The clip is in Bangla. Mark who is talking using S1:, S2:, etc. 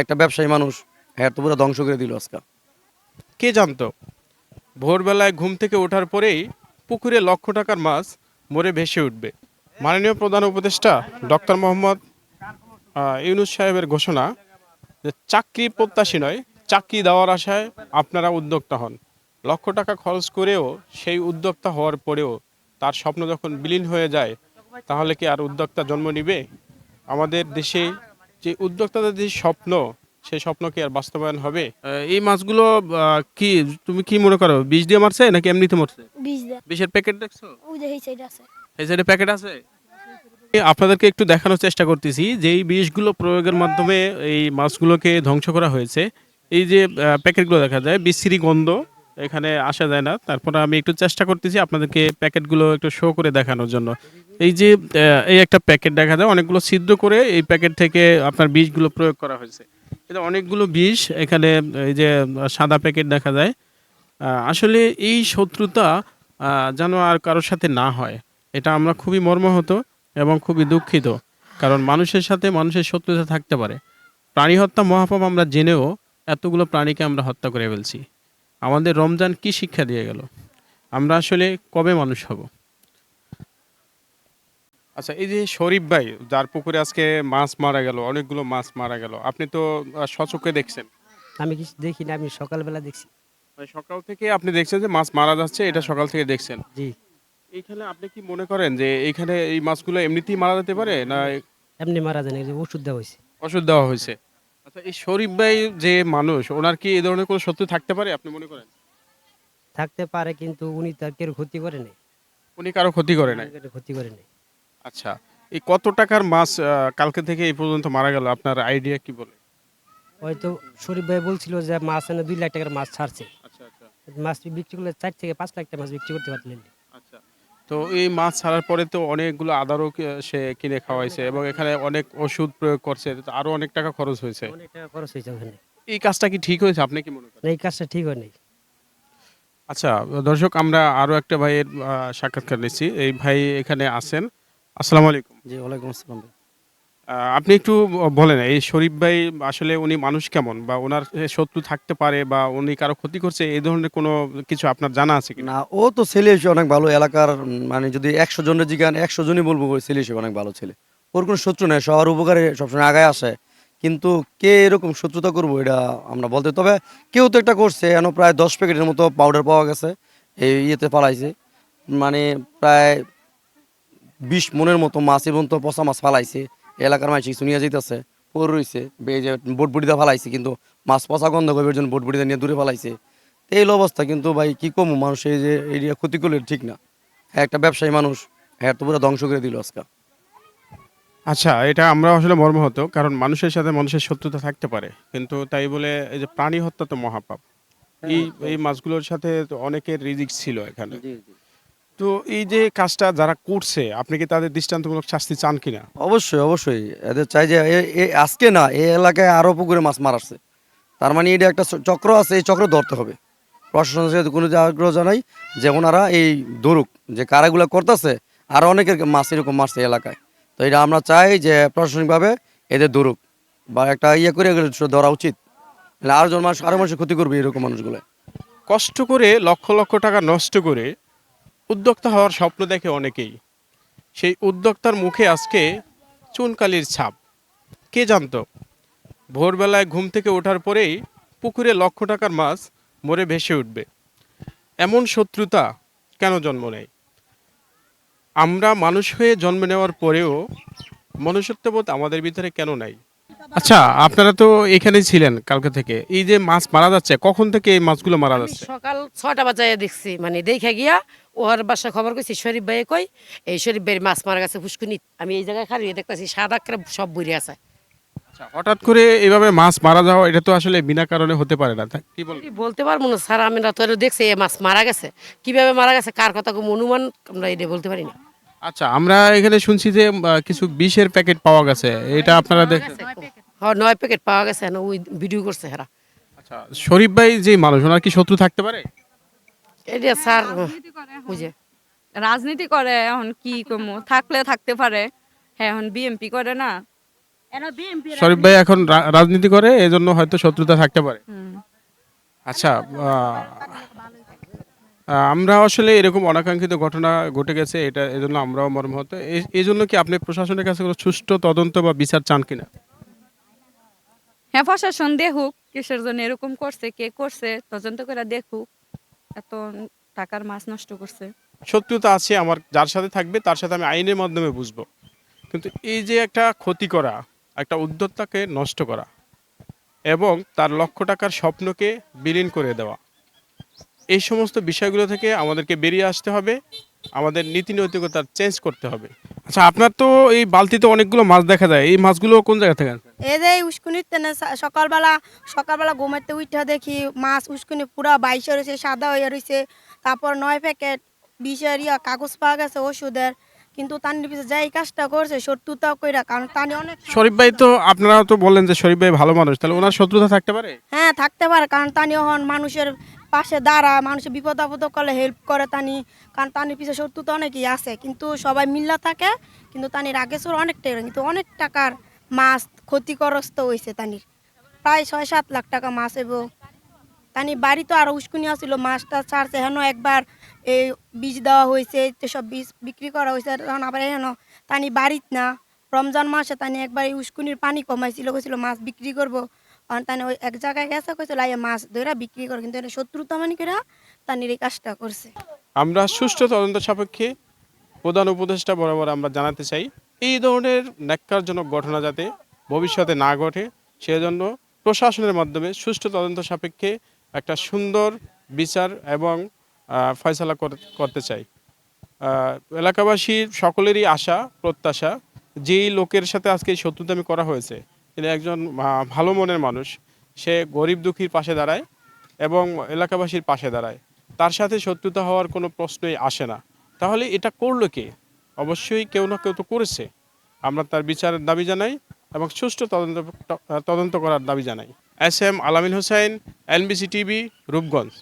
S1: একটা ব্যবসায়ী মানুষ হ্যাঁ তো পুরো ধ্বংস করে দিল আজকে।
S2: কে জানতো? ভোরবেলায় ঘুম থেকে ওঠার পরেই পুকুরে লক্ষ টাকার মাছ মরে ভেসে উঠবে। মাননীয় প্রধান উপদেষ্টা ডক্টর মোহাম্মদ ইউনুস সাহেবের ঘোষণা যে চাকরি প্রত্যাশী নয়, চাকরি দেওয়ার আশায় আপনারা উদ্যোক্তা হন। লক্ষ টাকা খরচ করেও সেই উদ্যোক্তা হওয়ার পরেও তার স্বপ্ন যখন বিলীন হয়ে যায়, তাহলে কি আর উদ্যোক্তা জন্ম নিবে? আমাদের দেশে যে উদ্যোক্তাদের যে স্বপ্ন সেই স্বপ্ন কি আর বাস্তবায়ন হবে? এই মাছগুলো কি তুমি কি মনে করো বিষ দিয়ে মারছে নাকি এমনিতে মারছে?
S3: বীজ দেয়।
S2: বিষের প্যাকেট দেখছ?
S3: ওই যে এই সাইড আছে।
S2: এই সাইডে প্যাকেট আছে? আপনাদেরকে একটু দেখানোর চেষ্টা করতেছি যে এই বিষগুলো প্রয়োগের মাধ্যমে এই মাছগুলোকে ধ্বংস করা হয়েছে। এই যে প্যাকেটগুলো দেখা যায় বিশ্রী গন্ধ এখানে আসা যায় না। তারপরে আমি একটু চেষ্টা করতেছি আপনাদেরকে প্যাকেটগুলো একটু শো করে দেখানোর জন্য। এই যে এই একটা প্যাকেট দেখা যায়, অনেকগুলো ছিদ্র করে এই প্যাকেট থেকে আপনার বীজগুলো প্রয়োগ করা হয়েছে। এটা অনেকগুলো বিষ, এখানে এই যে সাদা প্যাকেট দেখা যায়। আসলে এই শত্রুতা যেন আর কারোর সাথে না হয়, এটা আমরা খুবই মর্মাহত এবং খুবই দুঃখিত। কারণ মানুষের সাথে মানুষের শত্রুতা থাকতে পারে। প্রাণী হত্যা মহাপাপ আমরা জেনেও এতগুলো প্রাণীকে আমরা হত্যা করে ফেলছি। আমাদের রমজান কি শিক্ষা দিয়ে গেল? আমরা আসলে কবে মানুষ হব? আচ্ছা এই যে শরীফ ভাই যার পুকুরে আজকে মাছ মারা গেল অনেকগুলো মাছ মারা গেল আপনি তো আহ, সচক্ষে দেখছেন।
S4: আমি কিছু দেখি না আমি সকালবেলা দেখছি।
S2: মানে সকাল থেকে আপনি দেখছেন যে মাছ মারা যাচ্ছে এটা সকাল থেকে দেখছেন।
S4: জি।
S2: এইখানে আপনি কি মনে করেন যে এইখানে এই মাছগুলো এমনিতেই মারা যেতে পারে না
S4: এমনি মারা যায় না ওষুধ দেওয়া হয়েছে।
S2: ওষুধ দেওয়া হয়েছে? আচ্ছা এই শরীফ ভাই যে মানুষ ওনার কি এই ধরনের কোনো শত্রু থাকতে পারে আপনি মনে করেন?
S4: থাকতে পারে কিন্তু উনি তার কেউ ক্ষতি করে নেই।
S2: উনি কারও ক্ষতি করে নাই?
S4: ক্ষতি করে নেই।
S2: আচ্ছা এই কত টাকার মাছ কালকে থেকে এই পর্যন্ত মারা গেল? আপনার আইডিয়া কি বলে?
S4: হয়তো শরীফ ভাই বলছিল যে মাছ এনে দুই লাখ টাকার মাছ ছাড়ছে।
S2: আচ্ছা আচ্ছা।
S4: মাছ বিক্রি করলে চার থেকে পাঁচ লাখ টাকা মাছ বিক্রি করতে পারলেন।
S2: তো এই মাছ ছাড়ার পরে তো অনেকগুলো আদারও সে কিনে খাওয়াইছে এবং এখানে অনেক ওষুধ প্রয়োগ করছে আরও অনেক টাকা খরচ হয়েছে।
S4: অনেক টাকা খরচ হয়েছে ওখানে।
S2: এই কাজটা কি ঠিক হয়েছে? আপনি কি মনে করেন?
S4: এই কাজটা ঠিক হয়নি।
S2: আচ্ছা দর্শক আমরা আরও একটা ভাইয়ের আহ, সাক্ষাৎকার নিচ্ছি। এই ভাই এখানে আছেন। আসসালামু আলাইকুম।
S1: জি ওয়ালাইকুম আসসালাম
S2: আপনি একটু বলেন, এই শরীফ ভাই আসলে উনি মানুষ কেমন? বা ওনার শত্রু থাকতে পারে বা উনি কারও ক্ষতি করছে, এই ধরনের কোনো কিছু আপনার জানা আছে
S1: না, ও তো ছেলে হিসেবে অনেক ভালো, এলাকার মানে যদি একশো জনের জিগান, একশো জনই বলব ছেলে হিসেবে অনেক ভালো ছেলে। ওর কোনো শত্রু নেই, সবার উপকারে সবসময় আগায় আসে। কিন্তু কে এরকম শত্রুতা করব এটা আমরা বলতে, তবে কেউ তো একটা করছে এখনও প্রায় দশ প্যাকেটের মতো পাউডার পাওয়া গেছে, এই ইয়েতে পালাইছে মানে প্রায় বিশ মনের মতো মাছ এবং তো পচা মাছ ফালাইছে। এলাকার মাছ কিছু নিয়ে যেতেছে পর রয়েছে এই যে বোটবুড়িতে ফালাইছে কিন্তু মাছ পচা গন্ধ করবে জন্য বোটবুড়িতে নিয়ে দূরে ফালাইছে। এই অবস্থা কিন্তু ভাই কি কম? মানুষ এই যে এরিয়া ক্ষতি করলে ঠিক না। হ্যাঁ একটা ব্যবসায়ী মানুষ হ্যাঁ তো পুরো ধ্বংস করে দিল আজকে।
S2: আচ্ছা এটা আমরা আসলে মর্মাহত কারণ মানুষের সাথে মানুষের শত্রুতা থাকতে পারে। কিন্তু তাই বলে এই যে প্রাণী হত্যা তো মহাপাপ। এই এই মাছগুলোর সাথে অনেকের রিজিক ছিল এখানে। তো এই যে কাজটা যারা করছে আপনি কি তাদের দৃষ্টান্তমূলক শাস্তি চান কিনা?
S1: অবশ্যই অবশ্যই। এদের চাই যে আজকে না এই এলাকায় আরও পুকুরে মাছ মারাচ্ছে। তার মানে এটা একটা চক্র আছে এই চক্র ধরতে হবে। প্রশাসনের সাথে কোনো যে আগ্রহ জানাই যে ওনারা এই ধরুক যে কারাগুলা করতেছে আর অনেকের মাছ এরকম মারছে এলাকায়। তো এটা আমরা চাই যে প্রশাসনিকভাবে এদের ধরুক বা একটা ইয়ে করে ধরা উচিত। আরও জন মানুষ আরও মানুষের ক্ষতি করবে এরকম মানুষগুলো।
S2: কষ্ট করে লক্ষ লক্ষ টাকা নষ্ট করে উদ্যোক্তা হওয়ার স্বপ্ন দেখে অনেকেই। সেই উদ্যোক্তার মুখে আজকে চুনকালির ছাপ। কে জানতো? ভোরবেলায় ঘুম থেকে ওঠার পরেই পুকুরে লক্ষ টাকার মাছ মরে ভেসে উঠবে। এমন শত্রুতা কেন জন্ম নেয়? আমরা মানুষ হয়ে জন্ম নেওয়ার পরেও মনুষ্যত্ববোধ আমাদের ভিতরে কেন নাই? আচ্ছা আপনারা তো এখানেই ছিলেন কালকে থেকে। এই যে মাছ মারা যাচ্ছে, কখন থেকে এই মাছগুলো মারা যাচ্ছে?
S5: সকাল ছয়টা বাজায় দেখছি মানে দেখে গিয়া ওর বাসা খবর কইছি শরীফ ভাই কই? এই শরীফ ভাইয়ের মাছ মারা গেছে ফুসকুনি। আমি এই জায়গায় খালি দেখতেছি সাদা করে সব বইরে আছে।
S2: আচ্ছা, হঠাৎ করে এভাবে মাছ মারা যাওয়া এটা তো আসলে বিনা কারণে হতে পারে না কি
S5: বলতে পারব না স্যার আমরা তো দেখছি এই মাছ মারা গেছে। কীভাবে মারা গেছে কার কথা কোনো অনুমান আমরা এটা বলতে পারি না।
S2: আচ্ছা আমরা এখানে শুনছি যে কিছু বিষের প্যাকেট পাওয়া গেছে এটা আপনারা দেখেন।
S5: হ্যাঁ নয় প্যাকেট পাওয়া গেছে ওই ভিডিও করছে হেরা।
S2: আচ্ছা শরীফ ভাই যে মানুষ ওনার কি শত্রু থাকতে পারে?
S5: এটা স্যার
S6: রাজনীতি করে এখন।
S5: বুঝে
S6: রাজনীতি করে এখন কি কমু? থাকলে থাকতে পারে। হ্যাঁ এখন বিএমপি করে না।
S2: শরীফ ভাই এখন রাজনীতি করে এই জন্য হয়তো শত্রুতা থাকতে পারে। আচ্ছা আমরা আসলে এরকম অনাকাঙ্ক্ষিত ঘটনা ঘটে গেছে এটা এজন্য আমরাও মর্মাহত। এই জন্য কি আপনি প্রশাসনের কাছে কোনো সুষ্ঠু তদন্ত বা বিচার চান কিনা?
S3: হ্যাঁ প্রশাসন দেখুক কিসের জন্য এরকম করছে কে করছে তদন্ত করে দেখুক। এত টাকার মাছ নষ্ট করছে।
S2: শত্রুতা আছে, আমার যার সাথে থাকবে, তার সাথে আমি আইনের মাধ্যমে বুঝব। কিন্তু এই যে একটা ক্ষতি করা, একটা উদ্যোক্তাকে নষ্ট করা এবং তার লক্ষ টাকার স্বপ্নকে বিলীন করে দেওয়া, এই সমস্ত বিষয়গুলো থেকে আমাদেরকে বেরিয়ে আসতে হবে, আমাদের নীতি নৈতিকতা চেঞ্জ করতে হবে। আচ্ছা আপনার তো এই বালতিতে অনেকগুলো মাছ দেখা যায়, এই মাছগুলো কোন জায়গা থেকে
S6: যে উস্কুনির তেনে সকালবেলা সকালবেলা ঘুমাইতে উঠা দেখি মাছ উস্কুনি পুরা বাইশে রয়েছে সাদা হয়ে রয়েছে তারপর নয় প্যাকেট বিষের ইয়া কাগজ পাওয়া গেছে ওষুধের। কিন্তু তানির পিছিয়ে যাই কাজটা করছে শত্রুতা কইরা কারণ তানি অনেক
S2: শরীফ ভাই তো আপনারা তো বললেন যে শরীফ ভাই ভালো মানুষ তাহলে ওনার শত্রুতা থাকতে পারে?
S6: হ্যাঁ থাকতে পারে কারণ তানি হন মানুষের পাশে দাঁড়া মানুষের বিপদ আপদ করলে হেল্প করে তানি। কারণ তানির পিছিয়ে শত্রুতা অনেকই আছে কিন্তু সবাই মিল্লা থাকে কিন্তু তানির আগে সর অনেকটাই কিন্তু অনেক টাকার মাছ ক্ষতিগ্রস্ত হয়েছে তানির। প্রায় ছয় সাত লাখ টাকা মাছ এবং তানি বাড়ি তো আরও উস্কুনি আসছিল মাছটা ছাড়ছে হেন একবার, এই বীজ দেওয়া হয়েছে সব বীজ বিক্রি করা হয়েছে তখন আবার হেন তানি বাড়িত না। রমজান মাসে তানি একবার এই উস্কুনির পানি কমাইছিল, কইছিল মাছ বিক্রি করব। তানি ওই এক জায়গায় গেছে, কইছিল আইয়া মাছ ধরে বিক্রি করে, কিন্তু এটা শত্রুতা মানে করে তানির এই কাজটা করছে।
S2: আমরা সুষ্ঠু তদন্ত সাপেক্ষে প্রধান উপদেষ্টা বরাবর আমরা জানাতে চাই এই ধরনের ন্যাক্কারজনক ঘটনা যাতে ভবিষ্যতে না ঘটে, সেজন্য প্রশাসনের মাধ্যমে সুষ্ঠু তদন্ত সাপেক্ষে একটা সুন্দর বিচার এবং ফয়সলা করতে চাই। এলাকাবাসীর সকলেরই আশা, প্রত্যাশা, যেই লোকের সাথে আজকে শত্রুতামি করা হয়েছে, তিনি একজন ভালো মনের মানুষ, সে গরিব দুঃখীর পাশে দাঁড়ায় এবং এলাকাবাসীর পাশে দাঁড়ায়। তার সাথে শত্রুতা হওয়ার কোনো প্রশ্নই আসে না। তাহলে এটা করল কে? অবশ্যই কেউ না কেউ তো করেছে। আমরা তার বিচারের দাবি জানাই এবং সুষ্ঠু তদন্ত তদন্ত করার দাবি জানাই। এস এম আলামিন হোসেন, এনবিসি টিভি, রূপগঞ্জ।